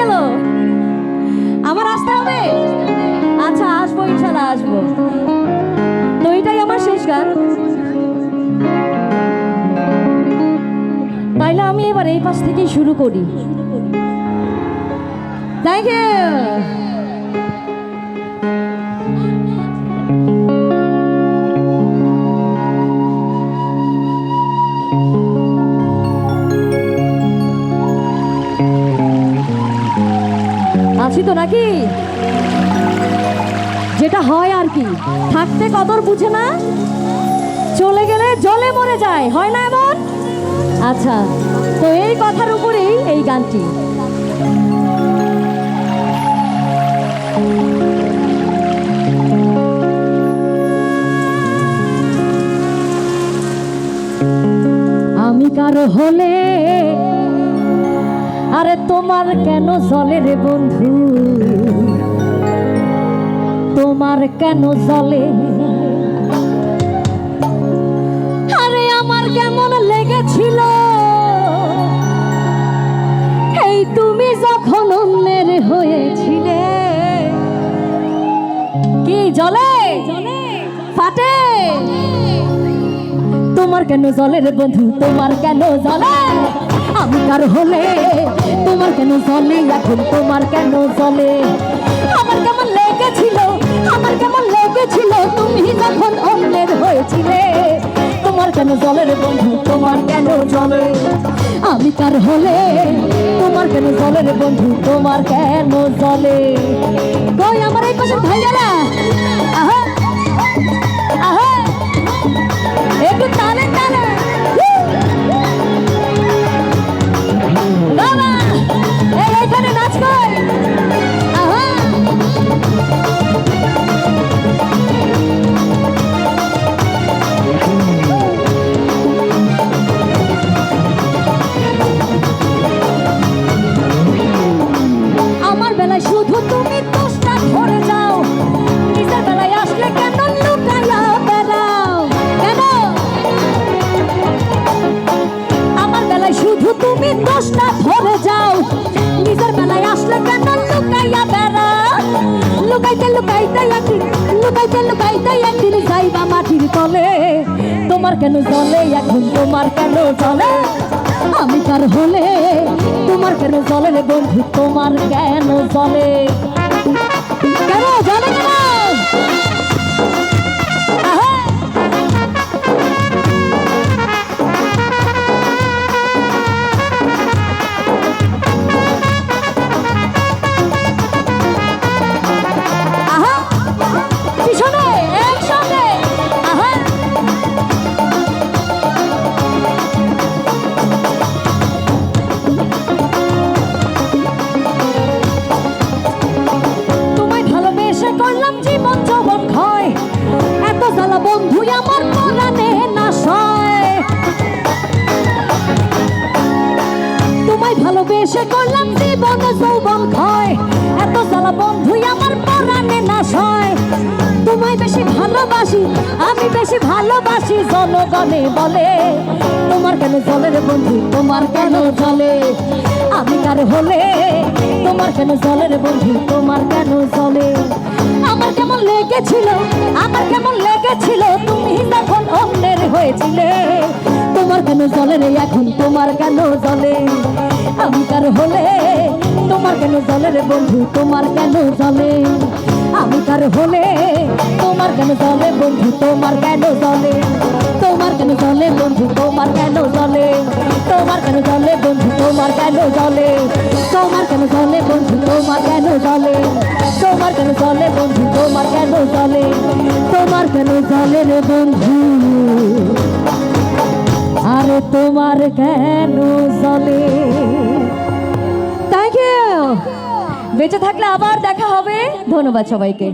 গেল? আমার আসতে হবে? আচ্ছা আসব, ইনশাল্লাহ আসব। তো এটাই আমার শেষ গান। তাইলে আমি এবার এই পাশ থেকেই শুরু করি। থ্যাংক ইউ তো নাকি? যেটা হয় আর কি। থাকতে কদর বুঝে না? চলে গেলে জলে মরে যায়, হয় না এমন? আচ্ছা তো এই কথার উপরেই এই গানটি। আমি কারও হলে আরে তোমার কেন জলে রে বন্ধু? তোমার কেন জলে? আরে আমার কেমন লেগেছিল? এই তুমি যখন অন্যের হয়েছিলে। কি জলে? ফাটে? তোমার কেন জলে রে বন্ধু? তোমার কেন জলে? আমি কার হলে কেন জলে? এখন তোমার কেন জলে? আমার কেমন লেগেছিল? আমার কেমন লেগেছিল? তুমি যখন অন্যের হয়েছিলে তোমার কেন জলে রে বন্ধু? তোমার কেন জলে? আমি তার হলে। তোমার কেন জলে রে বন্ধু? তোমার কেন জলে? কই আমার এই পাশের ভাইয়ারা? আহা! শুধু তুমি দোষটা ধরে যাও। নিজের বেলায় আসলে কেন লুকাইয়া বেড়াও? লুকাইতে লুকাইতে একদিন, লুকাইতে লুকাইতে একদিন যাইবা মাটির তলে। তোমার কেন জলে? এখন তোমার কেন চলে আমি কার হলে, তোমার কেন জলে রে বন্ধু? তোমার কেন জলে? কেন জলে কেন করলাম জীবন যৌবন ক্ষয় তোমায় ভালোবেসে করলাম জীবন যৌবন ক্ষয়। এত জ্বালা বন্ধু আমার পরাণে না সয় তোমায় বেশি ভালোবাসি, আমি বেশি ভালোবাসি, জনগণে বলে। তোমার কেন জলে রে বন্ধু, তোমার কেন জলে? আমি কার হলে? তোমার কেন জলে রে বন্ধু, তোমার কেন জলে? আমার কেমন লেগেছিল, আমার কেমন লেগেছিল, তুমি যখন অন্যের হয়েছিলে। তোমার কেন জলে রে এখন তোমার কেন জলে আমি কার হলে তোমার কেন জলে রে বন্ধু তোমার কেন জলে আমি কার হলে তোমার কেন জলে বন্ধু তোমার কেন জলে তোমার কেন জলে বন্ধু তোমার কেন জলে তোমার কেন জলে বন্ধু তোমার কেন জলে তোমার কেন জলে বন্ধু তোমার কেন জলে তোমার কেন জলে বন্ধু তোমার কেন জলে তোমার কেন জলে রে বন্ধু তোমার কেন জলে? থ্যাংক ইউ বেঁচে থাকলে আবার দেখা হবে। ধন্যবাদ সবাইকে।